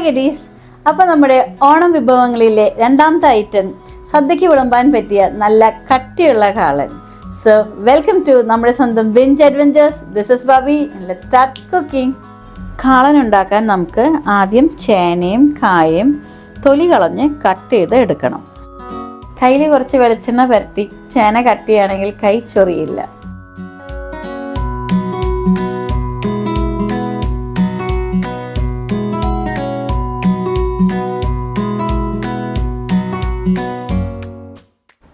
Hi അപ്പോൾ നമ്മുടെ ഓണം വിഭവങ്ങളിലെ രണ്ടാമത്തെ ഐറ്റം സദ്യയ്ക്ക് വിളമ്പാൻ പറ്റിയ നല്ല കട്ടിയുള്ള കാളൻ. സോ വെൽക്കം ടു നമ്മുടെ സ്വന്തം bench adventures this is Babi let start cooking കാളൻ ഉണ്ടാക്കാൻ നമുക്ക് ആദ്യം ചേനയും കായയും തൊലി കളഞ്ഞ് കട്ട് ചെയ്ത് എടുക്കണം. കയ്യിൽ കുറച്ച് വെളിച്ചെണ്ണ പരത്തി ചേന കട്ടിയാണെങ്കിൽ കൈ ചൊറിയില്ല.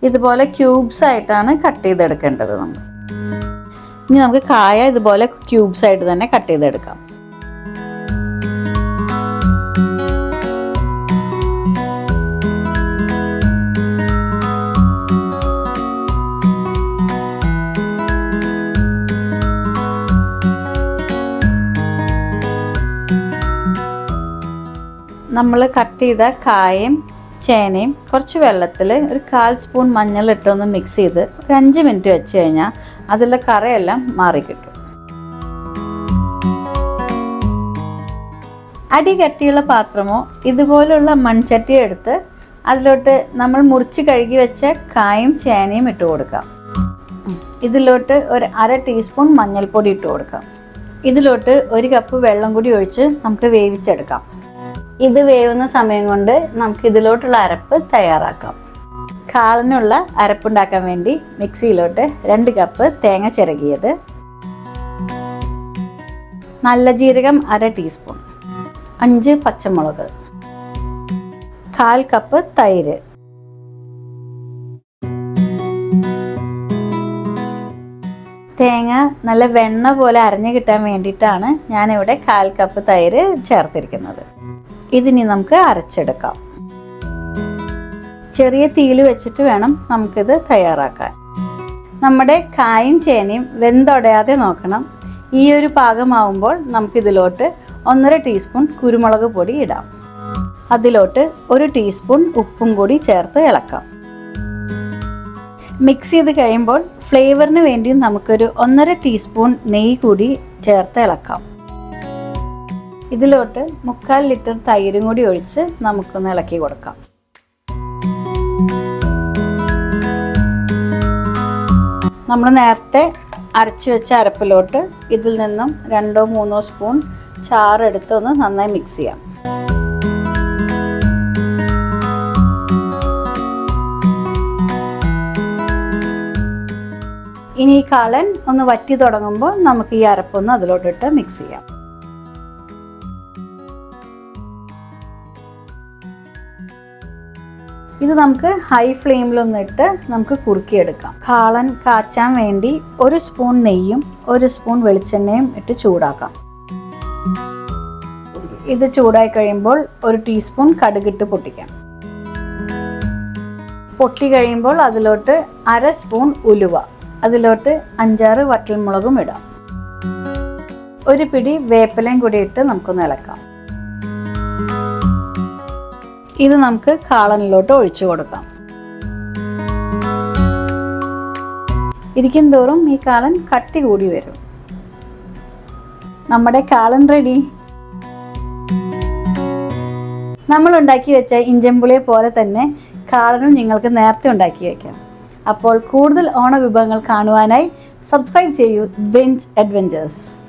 ഇതുപോലെ ക്യൂബ്സ് ആയിട്ടാണ് കട്ട് ചെയ്തെടുക്കേണ്ടത് നമ്മൾ. ഇനി നമുക്ക് കായ ഇതുപോലെ ക്യൂബ്സ് ആയിട്ട് തന്നെ കട്ട് ചെയ്തെടുക്കാം. നമ്മൾ കട്ട് ചെയ്ത കായയും ചേനയും കുറച്ച് വെള്ളത്തിൽ ഒരു കാൽ സ്പൂൺ മഞ്ഞളിട്ടൊന്ന് മിക്സ് ചെയ്ത് ഒരു അഞ്ച് മിനിറ്റ് വെച്ച് കഴിഞ്ഞാൽ അതിലെ കറയെല്ലാം മാറിക്കിട്ടും അടി കട്ടിയുള്ള പാത്രമോ ഇതുപോലുള്ള മൺചട്ടിയോ എടുത്ത് അതിലോട്ട് നമ്മൾ മുറിച്ച് കഴുകി വെച്ച കായും ചേനയും ഇട്ട് കൊടുക്കാം. ഇതിലോട്ട് ഒരു അര ടീസ്പൂൺ മഞ്ഞൾപ്പൊടി ഇട്ട് കൊടുക്കാം. ഇതിലോട്ട് ഒരു കപ്പ് വെള്ളം കൂടി ഒഴിച്ച് നമുക്ക് വേവിച്ചെടുക്കാം. ഇത് വേവുന്ന സമയം കൊണ്ട് നമുക്ക് ഇതിലോട്ടുള്ള അരപ്പ് തയ്യാറാക്കാം. കാളിനുള്ള അരപ്പുണ്ടാക്കാൻ വേണ്ടി മിക്സിയിലോട്ട് രണ്ട് കപ്പ് തേങ്ങ ചിരകിയത്. നല്ല ജീരകം അര ടീസ്പൂൺ. അഞ്ച് പച്ചമുളക്. കാൽ കപ്പ് തൈര്. തേങ്ങ നല്ല വെണ്ണ പോലെ അരഞ്ഞു കിട്ടാൻ വേണ്ടിയിട്ടാണ് ഞാനിവിടെ കാൽ കപ്പ് തൈര് ചേർത്തിരിക്കുന്നത്. ഇതിനി നമുക്ക് അരച്ചെടുക്കാം. ചെറിയ തീയിൽ വെച്ചിട്ട് വേണം നമുക്കിത് തയ്യാറാക്കാൻ. നമ്മുടെ കായും ചേനയും വെന്തൊടയാതെ നോക്കണം. ഈ ഒരു പാകമാവുമ്പോൾ നമുക്കിതിലോട്ട് ഒന്നര ടീസ്പൂൺ കുരുമുളക് പൊടി ഇടാം. അതിലോട്ട് ഒരു ടീസ്പൂൺ ഉപ്പും കൂടി ചേർത്ത് ഇളക്കാം. മിക്സ് ചെയ്ത് കഴിയുമ്പോൾ ഫ്ലേവറിന് വേണ്ടി നമുക്കൊരു ഒന്നര ടീസ്പൂൺ നെയ്യ് കൂടി ചേർത്ത് ഇളക്കാം. ഇതിലോട്ട് മുക്കാൽ ലിറ്റർ തൈരും കൂടി ഒഴിച്ച് നമുക്കൊന്ന് ഇളക്കി കൊടുക്കാം. നമ്മൾ നേരത്തെ അരച്ച് വെച്ച അരപ്പിലോട്ട് ഇതിൽ നിന്നും രണ്ടോ മൂന്നോ സ്പൂൺ ചാറെടുത്ത് ഒന്ന് നന്നായി മിക്സ് ചെയ്യാം. ഇനി ഈ കാളൻ ഒന്ന് വറ്റി തുടങ്ങുമ്പോൾ നമുക്ക് ഈ അരപ്പൊന്ന് അതിലോട്ടിട്ട് മിക്സ് ചെയ്യാം. ഇത് നമുക്ക് ഹൈ ഫ്ലെയിമിലൊന്നിട്ട് നമുക്ക് കുറുക്കിയെടുക്കാം. കാളൻ കാച്ചാൻ വേണ്ടി ഒരു സ്പൂൺ നെയ്യും ഒരു സ്പൂൺ വെളിച്ചെണ്ണയും ഇട്ട് ചൂടാക്കാം. ഇത് ചൂടായി കഴിയുമ്പോൾ ഒരു ടീസ്പൂൺ കടുകിട്ട് പൊട്ടിക്കാം. പൊട്ടി കഴിയുമ്പോൾ അതിലോട്ട് അര സ്പൂൺ ഉലുവ അതിലോട്ട് അഞ്ചാറ് വറ്റൽമുളകും ഇടാം. ഒരു പിടി വേപ്പിലയും കൂടി ഇട്ട് നമുക്കൊന്ന് ഇളക്കാം. ഇത് നമുക്ക് കാളനിലോട്ട് ഒഴിച്ചു കൊടുക്കാം. ഇരിക്കും തോറും ഈ കാളൻ കട്ടി കൂടി വരും. നമ്മുടെ കാളൻ റെഡി. നമ്മൾ ഉണ്ടാക്കി വെച്ച ഇഞ്ചമ്പുളിയെ പോലെ തന്നെ കാളനും നിങ്ങൾക്ക് നേരത്തെ ഉണ്ടാക്കി വയ്ക്കാം അപ്പോൾ കൂടുതൽ ഓണവിഭവങ്ങൾ കാണുവാനായി സബ്സ്ക്രൈബ് ചെയ്യൂ ബെഞ്ച് അഡ്വഞ്ചേഴ്സ്.